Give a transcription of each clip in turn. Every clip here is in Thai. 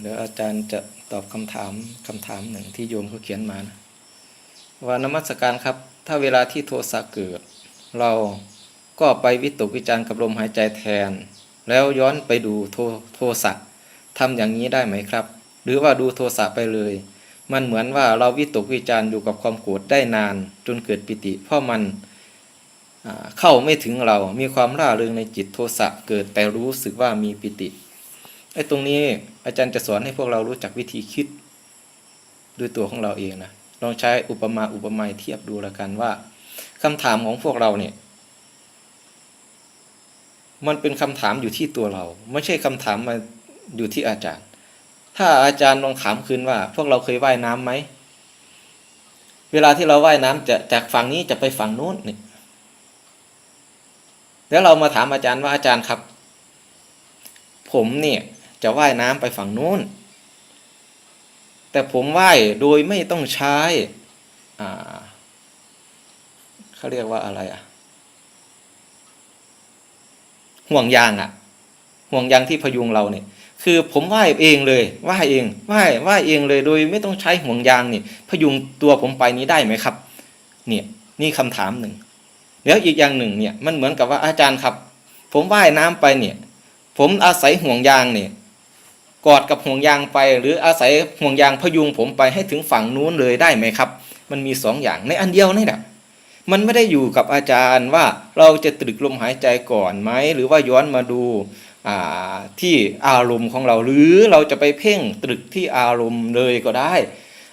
เดี๋ยวอาจารย์จะตอบคำถามคำถามหนึ่งที่โยมเขาเขียนมานะว่านมัสการครับ ถ้าเวลาที่โทสะเกิด เราก็ไปวิตกวิจารณ์กับลมหายใจแทน แล้วย้อนไปดูโทโทสะทำอย่างนี้ได้ไหมครับ หรือว่าดูโทสะไปเลย มันเหมือนว่าเราวิตกวิจารณ์อยู่กับความโกรธได้นาน จนเกิดปิติ เพราะมันเข้าไม่ถึงเรา มีความร่าเริงในจิตโทสะเกิดแต่รู้สึกว่ามีปิติ ไอ้ตรงนี้อาจารย์จะสอนให้พวกเรารู้จักวิธีคิดด้วยตัวของเราเองนะลองใช้อุปมาอุปไมยเทียบดูล้วกันว่าคำถามของพวกเราเนี่ย มันเป็นคำถามอยู่ที่ตัวเรา ไม่ใช่คำถามมาอยู่ที่อาจารย์ ถ้าอาจารย์ลองถามคืนว่า พวกเราเคยว่ายน้ำไหมเวลาที่เราว่ายน้ำจะจากฝั่งนี้จะไปฝั่งโน้นเนี่ยแล้วเรามาถามอาจารย์ว่าอาจารย์ครับ ผมเนี่ย จะว่ายน้ำไปฝั่งนู้น แต่ผมว่ายโดยไม่ต้องใช้อ่าเขาเรียกว่าอะไรอะ ห่วงยางอะ ห่วงยางที่พยุงเราเนี่ยคือผมว่ายเองเลยว่ายเองว่ายว่ายเองเลยโดยไม่ต้องใช้ห่วงยางนี่พยุงตัวผมไปนี้ได้ไหมครับ เนี่ยนี่คำถามหนึ่งแล้วอีกอย่างหนึ่งเนี่ยมันเหมือนกับว่าอาจารย์ครับ ผมว่ายน้ำไปเนี่ย ผมอาศัยห่วงยางเนี่ย กอดกับห่วงยางไป หรืออาศัยห่วงยางพยุงผมไปให้ถึงฝั่งนู้นเลยได้ไหมครับ มันมีสองอย่างในอันเดียวนี่แหละมันไม่ได้อยู่กับอาจารย์ว่าเราจะตรึกลมหายใจก่อนไหมหรือว่าย้อนมาดูาที่อารมณ์ของเราหรือเราจะไปเพ่งตรึกที่อารมณ์เลยก็ได้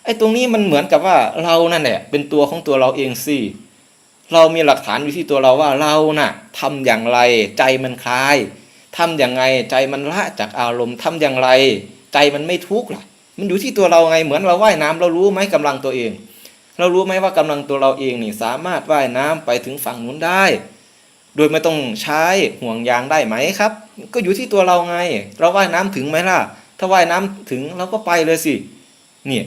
ไอ้ตรงนี้มันเหมือนกับว่าเรานั่นแหละเป็นตัวของตัวเราเองสิเรามีหลักฐานอยู่ที่ตัวเราว่าเราน่ะทำอย่างไรใจมันคลาย ทำอย่างไงใจมันละจากอารมณ์ทำอย่างไร ใจมันไม่ทุกข์ล่ะ มันอยู่ที่ตัวเราไงเหมือนเราว่ายน้ำเรารู้ไหมกำลังตัวเอง เรารู้ไหมว่ากำลังตัวเราเองนี่สามารถว่ายน้ำไปถึงฝั่งนู้นได้ โดยไม่ต้องใช้ห่วงยางได้ไหมครับ ก็อยู่ที่ตัวเราไง เราว่ายน้ำถึงไหมล่ะ ถ้าว่ายน้ำถึงเราก็ไปเลยสิเนี่ย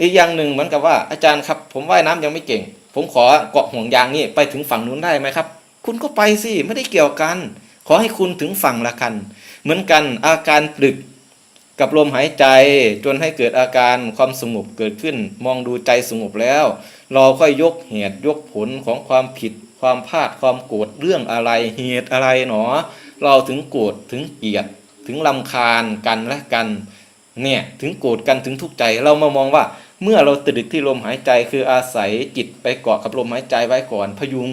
อีกอย่างหนึ่งเหมือนกับว่าอาจารย์ครับ ผมว่ายน้ำยังไม่เก่ง ผมขอเกาะห่วงยางนี่ไปถึงฝั่งนู้นได้ไหมครับ คุณก็ไปสิไม่ได้เกี่ยวกัน ขอให้คุณถึงฝั่งละกัน เหมือนกันอาการตรึกกับลมหายใจจนให้เกิดอาการความสงบเกิดขึ้น มองดูใจสงบแล้ว เราค่อยยกเหตุยกผลของความผิด ความพลาดความโกรธเรื่องอะไรเหตุอะไรหนอ เราถึงโกรธถึงเกลียดถึงลำคาญกันและกันเนี่ยถึงโกรธกันถึงทุกข์ใจเรามามองว่า เมื่อเราตรึกที่ลมหายใจคืออาศัยจิตไปเกาะกับลมหายใจไว้ก่อนพยุง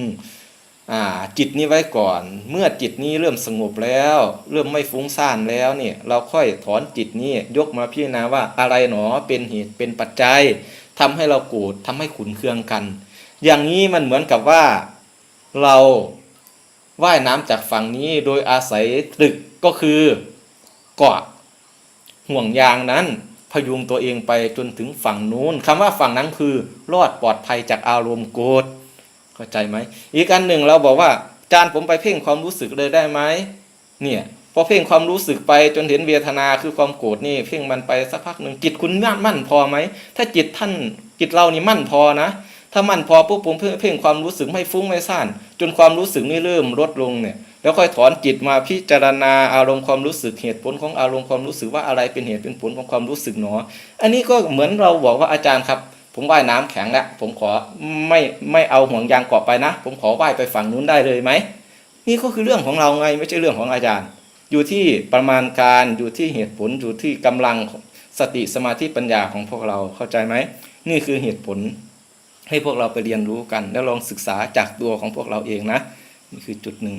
จิตนี้ไว้ก่อน เมื่อจิตนี้เริ่มสงบแล้ว เริ่มไม่ฟุ้งซ่านแล้วเนี่ยเราค่อยถอนจิตนี้ยกมาพิจารณาว่าอะไรหนอเป็นเหตุเป็นปัจจัยทำให้เราโกรธทำให้ขุนเคืองกัน อย่างนี้มันเหมือนกับว่าเราว่ายน้ำจากฝั่งนี้โดยอาศัยตึกก็คือเกาะห่วงยางนั้นพยุงตัวเองไปจนถึงฝั่งนู้นคำว่าฝั่งนั้นคือรอดปลอดภัยจากอารมณ์โกรธ เข้าใจไหมอีกอันหนึ่งเราบอกว่าจานผมไปเพ่งความรู้สึกเลยได้ไหมเนี่ยพอเพ่งความรู้สึกไปจนเห็นเวทนาคือความโกรธนี่เพ่งมันไปสักพักหนึ่งจิตคุณมั่นมั่นพอไหมถ้าจิตท่านจิตเรานี่มั่นพอนะ ถ้ามั่นพอปุ๊บผมเพ่งความรู้สึกไม่ฟุ้งไม่ซ่าน จนความรู้สึกนี่เริ่มลดลงเนี่ยแล้วค่อยถอนจิตมาพิจารณาอารมณ์ความรู้สึกเหตุผลของอารมณ์ความรู้สึกว่าอะไรเป็นเหตุเป็นผลของความรู้สึกหนอ อันนี้ก็เหมือนเราบอกว่าอาจารย์ครับ ผมว่ายน้ำแข็งแล้วผมขอไม่ไม่เอาห่วงยางเกาะไปนะ ผมขอว่ายไปฝั่งนู้นได้เลยไหมนี่ก็คือเรื่องของเราไงไม่ใช่เรื่องของอาจารย์ อยู่ที่ประมาณการอยู่ที่เหตุผลอยู่ที่กำลังสติสมาธิปัญญาของพวกเราเข้าใจไหมนี่คือเหตุผลให้พวกเราไปเรียนรู้กัน แล้วลองศึกษาจากตัวของพวกเราเองนะ นี่คือจุดหนึ่ง